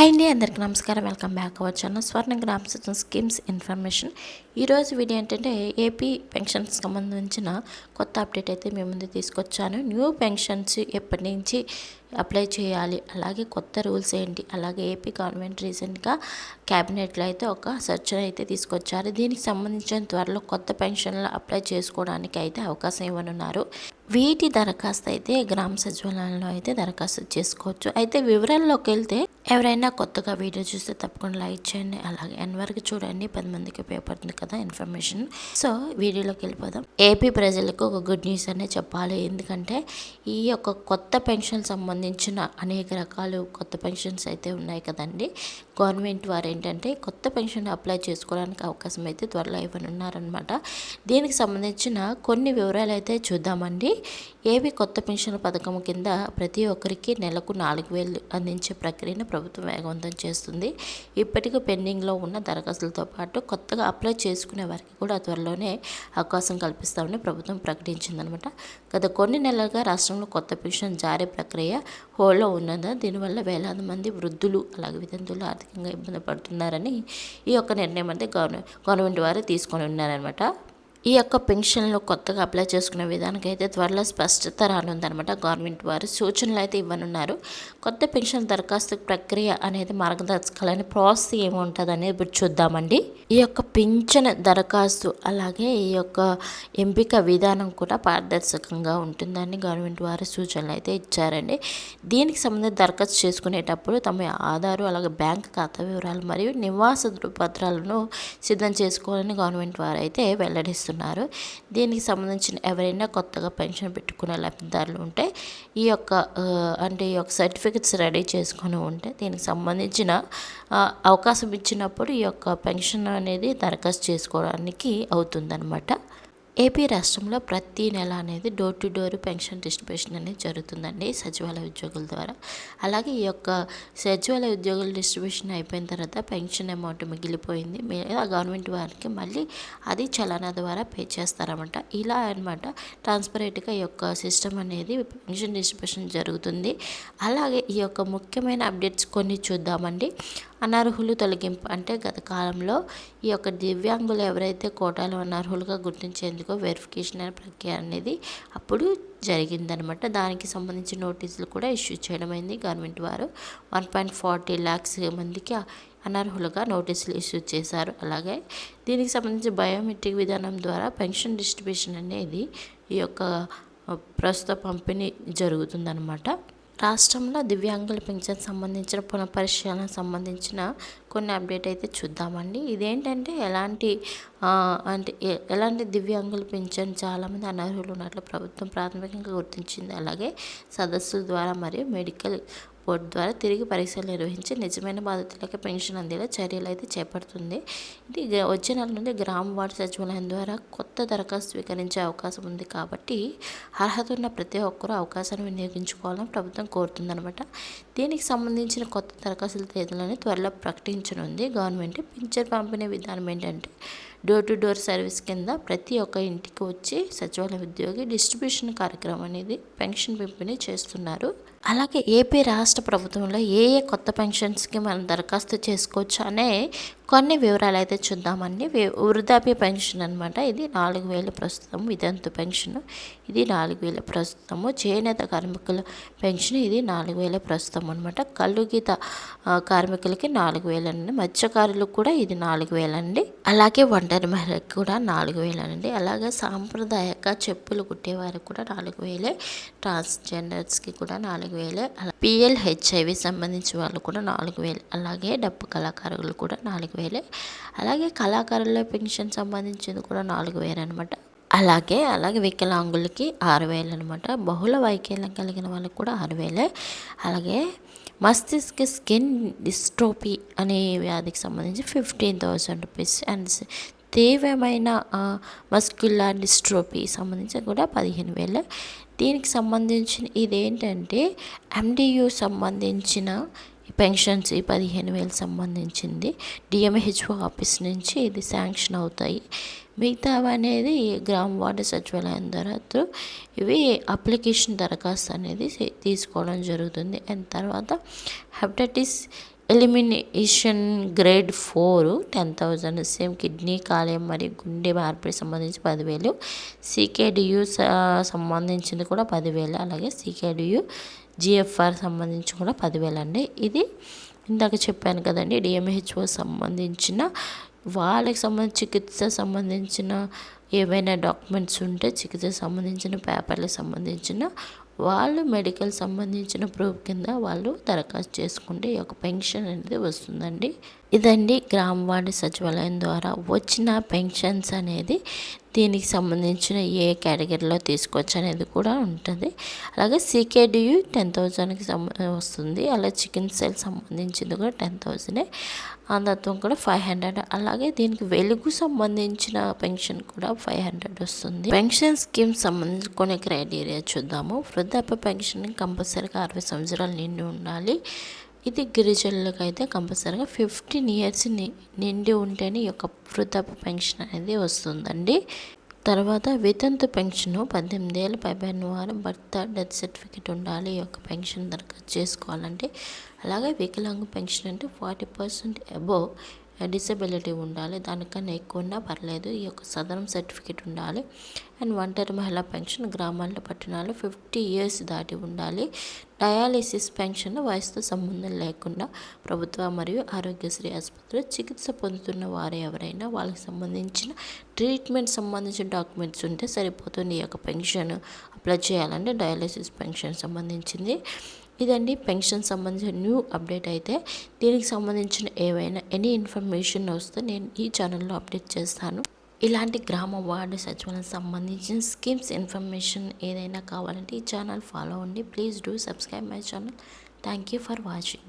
Hi అండి అందరికీ నమస్కారం. వెల్కమ్ బ్యాక్ అవర్ ఛానల్ స్వర్ణ గ్రామ సచిన్ స్కీమ్స్ ఇన్ఫర్మేషన్ ఈరోజు వీడియో ఏంటంటే ఏపీ పెన్షన్స్ సంబంధించిన కొత్త అప్డేట్ అయితే మేము ముందు తీసుకొచ్చాను. న్యూ పెన్షన్స్ ఎప్పటి నుంచి అప్లై చేయాలి అలాగే కొత్త రూల్స్ ఏంటి అలాగే ఏపీ గవర్నమెంట్ రీసెంట్గా క్యాబినెట్లో అయితే ఒక సర్చర్ అయితే తీసుకొచ్చారు. దీనికి సంబంధించిన త్వరలో కొత్త పెన్షన్లు అప్లై చేసుకోవడానికి అయితే అవకాశం ఇవ్వనున్నారు. వీటి దరఖాస్తు అయితే గ్రామ సచివాలయంలో అయితే దరఖాస్తు చేసుకోవచ్చు. అయితే వివరాల్లోకి వెళ్తే ఎవరైనా కొత్తగా వీడియో చూస్తే తప్పకుండా లైక్ చేయండి. అలాగే ఎన్ వరకు చూడండి. పది మందికి ఉపయోగపడుతుంది కదా ఇన్ఫర్మేషన్. సో వీడియోలోకి వెళ్ళిపోదాం. ఏపీ ప్రజలకు ఒక గుడ్ న్యూస్ అనే చెప్పాలి. ఎందుకంటే ఈ యొక్క కొత్త పెన్షన్ సంబంధించిన అనేక రకాలు కొత్త పెన్షన్స్ అయితే ఉన్నాయి కదండి. గవర్నమెంట్ వారు ఏంటంటే కొత్త పెన్షన్ అప్లై చేసుకోవడానికి అవకాశం అయితే త్వరలో ఇవ్వనున్నారనమాట దీనికి సంబంధించిన కొన్ని వివరాలు అయితే చూద్దామండి. ఏవి కొత్త పెన్షన్ పథకం కింద ప్రతి ఒక్కరికి నెలకు నాలుగు వేలు అందించే ప్రక్రియను ప్రభుత్వం వేగవంతం చేస్తుంది. ఇప్పటికీ పెండింగ్లో ఉన్న దరఖాస్తులతో పాటు కొత్తగా అప్లై చేసుకునే వారికి కూడా త్వరలోనే అవకాశం కల్పిస్తామని ప్రభుత్వం ప్రకటించిందనమాట. గత కొన్ని నెలలుగా రాష్ట్రంలో కొత్త పెన్షన్ జారీ ప్రక్రియ హోల్లో ఉన్నదా దీనివల్ల వేలాది మంది వృద్ధులు అలాగే వితంతువులు ఆర్థికంగా ఇబ్బంది పడుతున్నారని ఈ యొక్క నిర్ణయం అయితే గవర్న గవర్నమెంట్ వారు తీసుకొని ఉన్నారనమాట. ఈ యొక్క పెన్షన్లో కొత్తగా అప్లై చేసుకునే విధానికి అయితే త్వరలో స్పష్టత రానుందనమాట గవర్నమెంట్ వారు. సూచనలు అయితే ఇవ్వనున్నారు. కొత్త పెన్షన్ దరఖాస్తు ప్రక్రియ అనేది మార్గదర్శకాలని ప్రాసెస్ ఏముంటుంది అనేది ఇప్పుడు చూద్దామండి. ఈ యొక్క పెన్షన్ దరఖాస్తు అలాగే ఈ యొక్క ఎంపిక విధానం కూడా పారదర్శకంగా ఉంటుందని గవర్నమెంట్ వారు సూచనలు అయితే ఇచ్చారండి. దీనికి సంబంధించి దరఖాస్తు చేసుకునేటప్పుడు తమ ఆధారు అలాగే బ్యాంక్ ఖాతా వివరాలు మరియు నివాస ధృవపత్రాలను సిద్ధం చేసుకోవాలని గవర్నమెంట్ వారు అయితే వెల్లడిస్తారు. వెల్లడిస్తున్నారు దీనికి సంబంధించిన ఎవరైనా కొత్తగా పెన్షన్ పెట్టుకునే లబ్ధిదారులు ఉంటే ఈ యొక్క అంటే ఈ యొక్క సర్టిఫికెట్స్ రెడీ చేసుకొని ఉంటే దీనికి సంబంధించిన అవకాశం ఇచ్చినప్పుడు ఈ యొక్క పెన్షన్ అనేది దరఖాస్తు చేసుకోవడానికి అవుతుందన్నమాట. ఏపీ రాష్ట్రంలో ప్రతి నెల అనేది door to door pension distribution అనేది జరుగుతుందండి సచివాలయ ఉద్యోగుల ద్వారా. అలాగే ఈ యొక్క సచివాలయ ఉద్యోగుల డిస్ట్రిబ్యూషన్ అయిపోయిన తర్వాత పెన్షన్ అమౌంట్ మిగిలిపోయింది. మీద గవర్నమెంట్ వారికి మళ్ళీ అది చలానా ద్వారా పే చేస్తారన్నమాట. ఇలా అనమాట ట్రాన్స్పరెంట్గా ఈ యొక్క సిస్టమ్ అనేది పెన్షన్ డిస్ట్రిబ్యూషన్ జరుగుతుంది. అలాగే ఈ యొక్క ముఖ్యమైన అప్డేట్స్ కొన్ని చూద్దామండి. అనర్హులు తొలగింపు అంటే గత కాలంలో ఈ యొక్క దివ్యాంగులు ఎవరైతే కోటాలో అనర్హులుగా గుర్తించేందుకు వెరిఫికేషన్ అనే ప్రక్రియ అనేది అప్పుడు జరిగిందనమాట దానికి సంబంధించి నోటీసులు కూడా ఇష్యూ చేయడం అయింది గవర్నమెంట్ వారు. వన్ పాయింట్ ఫార్టీ ల్యాక్స్ మందికి అనర్హులుగా నోటీసులు ఇష్యూ చేశారు. అలాగే దీనికి సంబంధించి బయోమెట్రిక్ విధానం ద్వారా పెన్షన్ డిస్ట్రిబ్యూషన్ అనేది ఈ యొక్క ప్రస్తుత పంపిణీ జరుగుతుందన్నమాట. రాష్ట్రంలో దివ్యాంగుల పెన్షన్ సంబంధించిన పునఃపరిశీలన సంబంధించిన కొన్ని అప్డేట్ అయితే చూద్దామండి. ఇదేంటంటే ఎలాంటి అంటే ఎలాంటి దివ్యాంగుల పెన్షన్ చాలామంది అనర్హులు ఉన్నట్లు ప్రభుత్వం ప్రాథమికంగా గుర్తించింది. అలాగే సదస్సుల ద్వారా మరియు మెడికల్ బోర్డు ద్వారా తిరిగి పరీక్షలు నిర్వహించి నిజమైన బాధితులకు పెన్షన్ అందేలా చర్యలు అయితే చేపడుతుంది. ఇది గ- వచ్చే నెల నుండి గ్రామ వార్డు సచివాలయం ద్వారా కొత్త దరఖాస్తు స్వీకరించే అవకాశం ఉంది కాబట్టి అర్హత ఉన్న ప్రతి ఒక్కరూ అవకాశాన్ని వినియోగించుకోవాలని ప్రభుత్వం కోరుతుందనమాట దీనికి సంబంధించిన కొత్త దరఖాస్తుల తేదీలను త్వరలో ప్రకటించనుంది. గవర్నమెంట్ పింఛన్ పంపిణీ విధానం ఏంటంటే డోర్ టు డోర్ సర్వీస్ కింద ప్రతి ఒక్క ఇంటికి వచ్చి సచివాలయ ఉద్యోగి డిస్ట్రిబ్యూషన్ కార్యక్రమం అనేది పెన్షన్ పంపిణీ చేస్తున్నారు. అలాగే ఏపీ రాష్ట్ర ప్రభుత్వంలో ఏ ఏ కొత్త పెన్షన్స్కి మనం దరఖాస్తు చేసుకోవచ్చు అనే కొన్ని వివరాలు అయితే చూద్దామండి వృద్ధాప్య పెన్షన్ అనమాట ఇది. నాలుగు వేలు ప్రస్తుతం విదంతు పెన్షన్. ఇది నాలుగు వేల ప్రస్తుతము. చేనేత కార్మికుల పెన్షన్ ఇది నాలుగు వేల ప్రస్తుతం అనమాట కల్లుగీత కార్మికులకి నాలుగు వేలండి. మత్స్యకారులకు కూడా ఇది నాలుగు వేలండి. అలాగే ఒంటరి మహిళకి కూడా నాలుగు వేలండి. అలాగే సాంప్రదాయక చెప్పులు కుట్టేవారికి కూడా నాలుగు వేలే. ట్రాన్స్జెండర్స్కి కూడా నాలుగు వేలే. అలా పిఎల్ హెచ్ఐవి సంబంధించిన వాళ్ళు కూడా నాలుగు వేలు. అలాగే డప్పు కళాకారులు కూడా నాలుగు వేలే అలాగే కళాకారుల పెన్షన్ సంబంధించింది కూడా నాలుగు వేలు అనమాట అలాగే అలాగే వికలాంగులకి ఆరు వేలు అనమాట బహుళ వైకల్యం కలిగిన వాళ్ళకి కూడా ఆరు వేలే. అలాగే మస్తిష్క స్కిన్ డిస్ట్రోపీ అనే వ్యాధికి సంబంధించి ఫిఫ్టీన్ థౌసండ్ రూపీస్ అండ్ తీవ్రమైన మస్క్యులర్ డిస్ట్రోపీ సంబంధించి కూడా పదిహేను వేలు. దీనికి సంబంధించిన ఇదేంటంటే ఎండియు సంబంధించిన పెన్షన్స్ ఈ పదిహేను వేలు సంబంధించింది. డిఎంహెచ్ఓ ఆఫీస్ నుంచి ఇది శాంక్షన్ అవుతాయి. మిగతావి అనేది గ్రామ వార్డు సచివాలయం ద్వారా ఇవి అప్లికేషన్ దరఖాస్తు అనేది తీసుకోవడం జరుగుతుంది. అండ్ తర్వాత hepatitis elimination grade four ten thousand same kidney కాలేయం మరియు గుండె మార్పిడి సంబంధించి పదివేలు. సీకేడియు సంబంధించింది కూడా పదివేలు. అలాగే సీకేడియు జిఎఫ్ఆర్ సంబంధించి కూడా పదివేలు అండి ఇది ఇందాక చెప్పాను కదండి డిఎంహెచ్ఓ సంబంధించిన వాళ్ళకి సంబంధించి చికిత్స సంబంధించిన ఏవైనా డాక్యుమెంట్స్ ఉంటే చికిత్స సంబంధించిన పేపర్లకు సంబంధించిన వాళ్ళు మెడికల్ సంబంధించిన ప్రూఫ్ కింద వాళ్ళు దరఖాస్తు చేసుకుంటే ఈ యొక్క పెన్షన్ అనేది వస్తుందండి. ఇదండి గ్రామ వార్డు సచివాలయం ద్వారా వచ్చిన పెన్షన్స్ అనేది దీనికి సంబంధించిన ఏ కేటగిరీలో తీసుకోవచ్చు అనేది కూడా ఉంటుంది. అలాగే సీకేడియు టెన్ థౌజండ్కి వస్తుంది. అలాగే చికెన్ సెల్ సంబంధించింది కూడా టెన్ థౌజండే. అంధత్వం కూడా ఫైవ్ హండ్రెడ్. అలాగే దీనికి వెలుగు సంబంధించిన పెన్షన్ కూడా ఫైవ్ హండ్రెడ్ వస్తుంది. పెన్షన్ స్కీమ్ సంబంధించి కొన్ని క్రైటీరియా చూద్దాము. వృద్ధాప్య పెన్షన్ కంపల్సరీగా అరవై సంవత్సరాలు నిండి ఉండాలి. ఇది గిరిజనులకు అయితే కంపల్సరీగా ఫిఫ్టీన్ ఇయర్స్ నిండి ఉంటేనే ఈ యొక్క వృద్ధాప్య పెన్షన్ అనేది వస్తుందండి. తర్వాత వితంతు పెన్షన్ పద్దెనిమిది ఏళ్ళు పైబడిన వారు భర్త డెత్ సర్టిఫికేట్ ఉండాలి ఈ యొక్క పెన్షన్ దరఖాస్తు చేసుకోవాలంటే. అలాగే వికలాంగ పెన్షన్ అంటే ఫార్టీ పర్సెంట్ అబోవ్ డిసబిలిటీ ఉండాలి దానికన్నా ఎక్కువ ఉన్నా పర్లేదు ఈ యొక్క సదరం సర్టిఫికేట్ ఉండాలి. అండ్ ఒంటరి మహిళా పెన్షన్ గ్రామాల్లో పట్టణాలు ఫిఫ్టీ ఇయర్స్ దాటి ఉండాలి. డయాలిసిస్ పెన్షన్ వయసుతో సంబంధం లేకుండా ప్రభుత్వ మరియు ఆరోగ్యశ్రీ ఆసుపత్రిలో చికిత్స పొందుతున్న వారు ఎవరైనా వాళ్ళకి సంబంధించిన ట్రీట్మెంట్ సంబంధించిన డాక్యుమెంట్స్ ఉంటే సరిపోతుంది. ఈ యొక్క పెన్షన్ అప్లై చేయాలంటే డయాలిసిస్ పెన్షన్ సంబంధించింది. ఇదండి పెన్షన్ సంబంధించిన న్యూ అప్డేట్ అయితే. దీనికి సంబంధించిన ఏవైనా ఎనీ ఇన్ఫర్మేషన్ వస్తే నేను ఈ ఛానల్లో అప్డేట్ చేస్తాను. ఇలాంటి గ్రామ వార్డు సచివాలయం సంబంధించిన స్కీమ్స్ ఇన్ఫర్మేషన్ ఏదైనా కావాలంటే ఈ ఛానల్ ఫాలో అవ్వండి. Please do subscribe my channel. Thank you for watching.